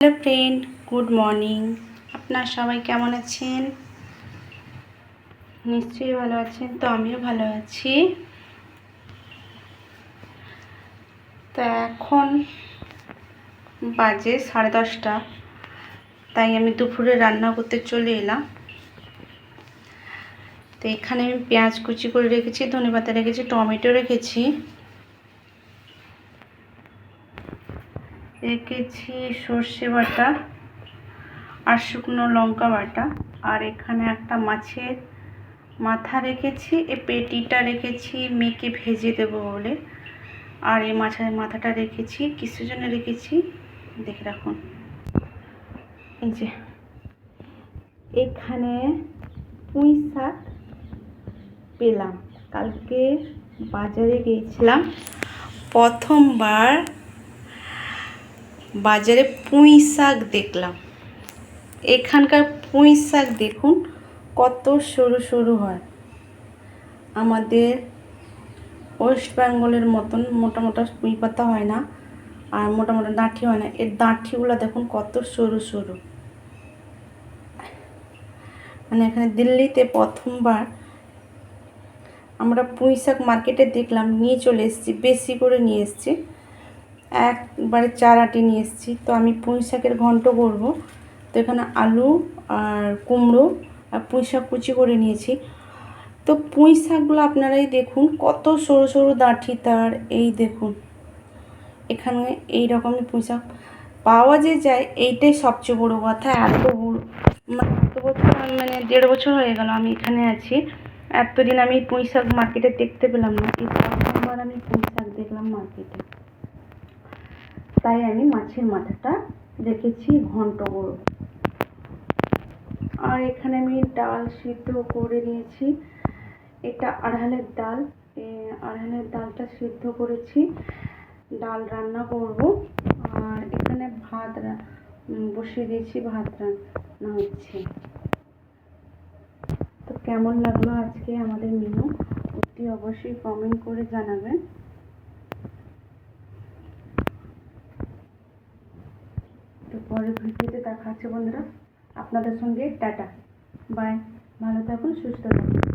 Hello friend, good morning. আপনার সবাই কেমন আছেন? নিশ্চয়ই ভালো আছেন, তো আমিও ভালো আছি। তো এখন বাজে সাড়ে দশটা, তাই আমি দুপুরে রান্না করতে চলে এলাম। তো এখানে আমি পেঁয়াজ কুচি করে রেখেছি ধনে পাতা রেখেছি, টমেটো রেখেছি। রেখেছি সর্ষে বাটা আর শুকনো লঙ্কা বাটা। আর এখানে একটা মাছের মাথা রেখেছি, এ পেটিটা রেখেছি মেয়েকে ভেজে দেবো বলে। আর এই মাছের মাথাটা রেখেছি, কিসের জন্য রেখেছি? দেখে রাখুন। এই যে, এখানে পুঁই শাক পেলাম। কালকে বাজারে গিয়েছিলাম, প্রথমবার বাজারে পুঁই শাক দেখলাম। এখানকার পুঁই শাক দেখুন কত সরু সরু হয়। আমাদের ওয়েস্ট বেঙ্গলের মতন মোটা মোটা পুঁই পাতা হয় না আর মোটা মোটা ডাঁঠি হয় না। এর ডাঁঠিগুলো দেখুন কত সরু সরু। মানে এখানে দিল্লিতে প্রথমবার আমরা পুঁই শাক মার্কেটে দেখলাম, নিয়ে চলে এসেছি, বেশি করে নিয়ে এসেছি। একবারে চার আটি নিয়ে এসেছি। তো আমি পুঁই শাকের ঘন্ট করব। তো এখানে আলু আর কুমড়ো আর পুঁই শাক কুচি করে নিয়েছি। তো পুঁই শাকগুলো আপনারাই দেখুন, কত সরু সরু দাঁঠি তার, এই দেখুন। এখানে এই রকমই পুঁই শাক পাওয়া যে যায়, এইটাই সবচেয়ে বড়ো কথা। এত বড়ো মানে এত বছর মানে দেড় বছর হয়ে গেল আমি এখানে আছি। এতদিন আমি পুঁই শাক মার্কেটে দেখতে পেলাম না। এই প্রথমবার আমি পুঁই শাক দেখলাম মার্কেটে তাই আমি মাছের মাথাটা রেখেছি ঘন্ট করব আর এখানে আমি ডাল সিদ্ধ করে নিয়েছি। এটা আড়হালের ডাল। আড়হালের ডালটা সিদ্ধ করেছি। ডাল রান্না করব। আর এখানে ভাত বসিয়ে দিয়েছি। ভাত রান্না হচ্ছে। তো কেমন লাগল আজকে আমাদের মেনু অতি অবশ্যই কমেন্ট করে জানাবেন। পরের ভিডিওতে দেখা হচ্ছে বন্ধুরা। আপনাদের সঙ্গে টাটা। বাই। ভালো থাকুন সুস্থ থাকুন।